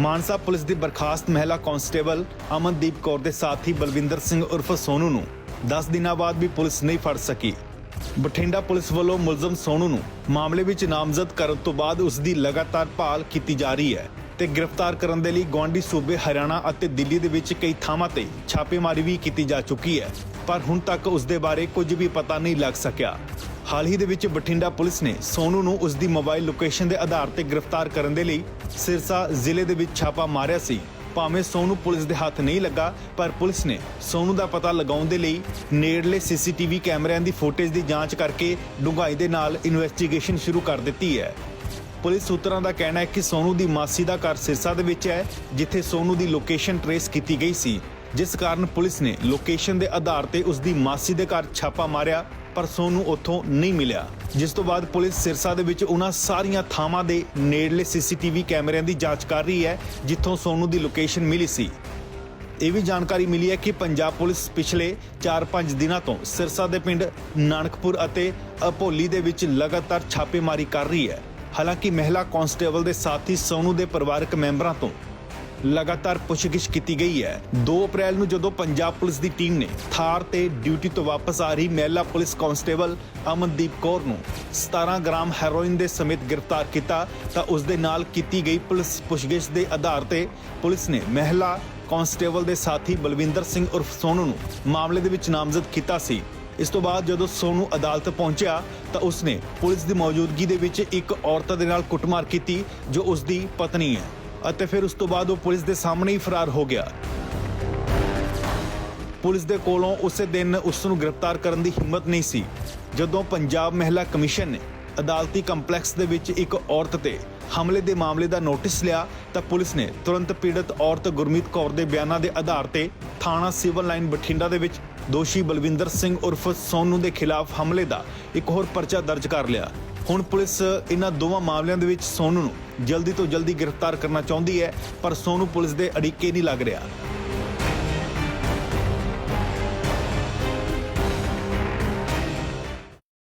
Mansa police ਦੀ ਬਰਖਾਸਤ ਮਹਿਲਾ constable Amandeep Kaur ਦੇ ਸਾਥੀ ਬਲਵਿੰਦਰ ਸਿੰਘ ਉਰਫ ਸੋਨੂ ਨੂੰ 10 ਦਿਨਾਂ ਬਾਅਦ ਵੀ ਪੁਲਿਸ ਨਹੀਂ ਫੜ ਸਕੀ। ਬਠਿੰਡਾ ਪੁਲਿਸ ਵੱਲੋਂ ਮੁਲਜ਼ਮ ਸੋਨੂ ਨੂੰ ਮਾਮਲੇ ਵਿੱਚ ਨਾਮਜ਼ਦ ਕਰਨ ਤੋਂ ਬਾਅਦ ਉਸ ਦੀ ਲਗਾਤਾਰ ਭਾਲ ਕੀਤੀ ਜਾ ਰਹੀ ਹੈ ਤੇ ਗ੍ਰਿਫਤਾਰ ਕਰਨ ਦੇ ਲਈ ਗਵਾਂਡੀ ਸੂਬੇ ਹਰਿਆਣਾ ਅਤੇ ਦਿੱਲੀ ਦੇ ਵਿੱਚ ਕਈ ਥਾਵਾਂ ਤੇ ਛਾਪੇਮਾਰੀ ਵੀ ਕੀਤੀ ਜਾ ਚੁੱਕੀ ਹੈ। ਪਰ ਹੁਣ ਤੱਕ ਉਸ ਦੇ ਬਾਰੇ ਕੁਝ ਵੀ ਪਤਾ ਨਹੀਂ ਲੱਗ ਸਕਿਆ। ਹਾਲ ਹੀ ਦੇ ਵਿੱਚ ਬਠਿੰਡਾ ਪੁਲਿਸ ਨੇ ਸੋਨੂ ਨੂੰ ਉਸ ਦੀ ਮੋਬਾਈਲ ਲੋਕੇਸ਼ਨ ਦੇ ਆਧਾਰ ਤੇ ਗ੍ਰਿਫਤਾਰ ਕਰਨ ਦੇ ਲਈ ਸਿਰਸਾ ਜ਼ਿਲ੍ਹੇ ਦੇ ਵਿੱਚ ਛਾਪਾ ਮਾਰਿਆ ਸੀ। ਭਾਵੇਂ ਸੋਨੂ ਪੁਲਿਸ ਦੇ ਹੱਥ ਨਹੀਂ ਲੱਗਾ, ਪਰ ਪੁਲਿਸ ਨੇ ਸੋਨੂ ਦਾ ਪਤਾ ਲਗਾਉਣ ਦੇ ਲਈ ਨੇੜਲੇ ਸੀਸੀਟੀਵੀ ਕੈਮਰਿਆਂ ਦੀ ਫੁਟੇਜ ਦੀ ਜਾਂਚ ਕਰਕੇ ਡੂੰਘਾਈ ਦੇ ਨਾਲ ਇਨਵੈਸਟੀਗੇਸ਼ਨ ਸ਼ੁਰੂ ਕਰ ਦਿੱਤੀ ਹੈ। ਪੁਲਿਸ ਸੂਤਰਾਂ ਦਾ ਕਹਿਣਾ ਹੈ ਕਿ ਸੋਨੂ ਦੀ ਮਾਸੀ ਦਾ ਘਰ ਸਿਰਸਾ ਦੇ ਵਿੱਚ ਹੈ, ਜਿੱਥੇ ਸੋਨੂ ਦੀ ਲੋਕੇਸ਼ਨ ਟਰੇਸ ਕੀਤੀ ਗਈ ਸੀ। ਜਿਸ ਕਾਰਨ ਪੁਲਿਸ ਨੇ ਲੋਕੇਸ਼ਨ ਦੇ ਆਧਾਰ ਤੇ ਉਸ ਦੀ ਮਾਸੀ ਦੇ ਘਰ ਛਾਪਾ ਮਾਰਿਆ, ਪਰ ਸੋਨੂੰ ਉੱਥੋਂ ਨਹੀਂ ਮਿਲਿਆ। ਜਿਸ ਤੋਂ ਬਾਅਦ ਪੁਲਿਸ ਸਿਰਸਾ ਦੇ ਵਿੱਚ ਉਹਨਾਂ ਸਾਰੀਆਂ ਥਾਵਾਂ ਦੇ ਨੇੜਲੇ ਸੀਸੀਟੀਵੀ ਕੈਮਰਿਆਂ ਦੀ ਜਾਂਚ ਕਰ ਰਹੀ ਹੈ, ਜਿੱਥੋਂ ਸੋਨੂੰ ਦੀ ਲੋਕੇਸ਼ਨ ਮਿਲੀ ਸੀ। ਇਹ ਵੀ ਜਾਣਕਾਰੀ ਮਿਲੀ ਹੈ ਕਿ ਪੰਜਾਬ ਪੁਲਿਸ ਪਿਛਲੇ 4-5 ਦਿਨਾਂ ਤੋਂ ਸਿਰਸਾ ਦੇ ਪਿੰਡ ਨਾਨਕਪੁਰ ਅਤੇ ਅਭੋਲੀ ਦੇ ਵਿੱਚ ਲਗਾਤਾਰ ਛਾਪੇਮਾਰੀ ਕਰ ਰਹੀ ਹੈ। ਹਾਲਾਂਕਿ ਮਹਿਲਾ ਕਾਂਸਟੇਬਲ ਦੇ ਸਾਥੀ ਸੋਨੂ ਦੇ ਪਰਿਵਾਰਕ ਮੈਂਬਰਾਂ ਤੋਂ ਲਗਾਤਾਰ ਪੁੱਛਗਿੱਛ ਕੀਤੀ ਗਈ ਹੈ। 2 ਅਪ੍ਰੈਲ ਨੂੰ ਜਦੋਂ ਪੰਜਾਬ ਪੁਲਿਸ ਦੀ ਟੀਮ ਨੇ ਥਾਰ ਤੇ ਡਿਊਟੀ ਤੋਂ ਵਾਪਸ ਆ ਰਹੀ ਮਹਿਲਾ ਪੁਲਿਸ ਕਾਂਸਟੇਬਲ ਅਮਨਦੀਪ ਕੌਰ ਨੂੰ 17 ਗ੍ਰਾਮ ਹੈਰੋਇਨ ਦੇ ਸਮੇਤ ਗ੍ਰਿਫਤਾਰ ਕੀਤਾ, ਤਾਂ ਉਸ ਦੇ ਨਾਲ ਕੀਤੀ ਗਈ ਪੁਲਿਸ ਪੁੱਛਗਿੱਛ ਦੇ ਆਧਾਰ ਤੇ ਪੁਲਿਸ ਨੇ ਮਹਿਲਾ ਕਾਂਸਟੇਬਲ ਦੇ ਸਾਥੀ ਬਲਵਿੰਦਰ ਸਿੰਘ ਉਰਫ ਸੋਨੂ ਨੂੰ ਮਾਮਲੇ ਦੇ ਵਿੱਚ ਨਾਮਜ਼ਦ ਕੀਤਾ ਸੀ। ਇਸ ਤੋਂ ਬਾਅਦ ਜਦੋਂ ਸੋਨੂ ਅਦਾਲਤ ਪਹੁੰਚਿਆ, ਤਾਂ ਉਸਨੇ ਪੁਲਿਸ ਦੀ ਮੌਜੂਦਗੀ ਦੇ ਵਿੱਚ ਇੱਕ ਔਰਤ ਦੇ ਨਾਲ ਕੁੱਟਮਾਰ ਕੀਤੀ, ਜੋ ਉਸ ਦੀ ਪਤਨੀ ਹੈ। ਅਤੇ ਫਿਰ ਉਸ ਤੋਂ ਬਾਅਦ ਉਹ ਪੁਲਿਸ ਦੇ ਸਾਹਮਣੇ ਹੀ ਫਰਾਰ ਹੋ ਗਿਆ। ਪੁਲਿਸ ਦੇ ਕੋਲੋਂ ਉਸੇ ਦਿਨ ਉਸ ਨੂੰ ਗ੍ਰਿਫਤਾਰ ਕਰਨ ਦੀ ਹਿੰਮਤ ਨਹੀਂ ਸੀ, ਜਦੋਂ ਪੰਜਾਬ ਮਹਿਲਾ ਕਮਿਸ਼ਨ ਨੇ ਅਦਾਲਤੀ ਕੰਪਲੈਕਸ ਦੇ ਵਿੱਚ ਇੱਕ ਔਰਤ ਤੇ ਹਮਲੇ ਦੇ ਮਾਮਲੇ ਦਾ ਨੋਟਿਸ ਲਿਆ ਤਾਂ ਪੁਲਿਸ ਨੇ ਤੁਰੰਤ ਪੀੜਤ ਔਰਤ ਗੁਰਮੀਤ ਕੌਰ ਦੇ ਬਿਆਨਾਂ ਦੇ ਆਧਾਰ ਤੇ ਥਾਣਾ ਸਿਵਲ ਲਾਈਨ ਬਠਿੰਡਾ ਦੇ ਵਿੱਚ ਦੋਸ਼ੀ ਬਲਵਿੰਦਰ ਸਿੰਘ ਉਰਫ ਸੋਨੂ ਦੇ ਖਿਲਾਫ ਹਮਲੇ ਦਾ ਇੱਕ ਹੋਰ ਪਰਚਾ ਦਰਜ ਕਰ ਲਿਆ। ਹੁਣ ਪੁਲਿਸ ਇਹਨਾਂ ਦੋਵਾਂ ਮਾਮਲਿਆਂ ਦੇ ਵਿੱਚ ਸੋਨੂ ਨੂੰ ਜਲਦੀ ਤੋਂ ਜਲਦੀ ਗ੍ਰਿਫਤਾਰ ਕਰਨਾ ਚਾਹੁੰਦੀ ਹੈ, ਪਰ ਸੋਨੂ ਪੁਲਿਸ ਦੇ ਅੜਿੱਕੇ ਨਹੀਂ ਲੱਗ ਰਿਹਾ।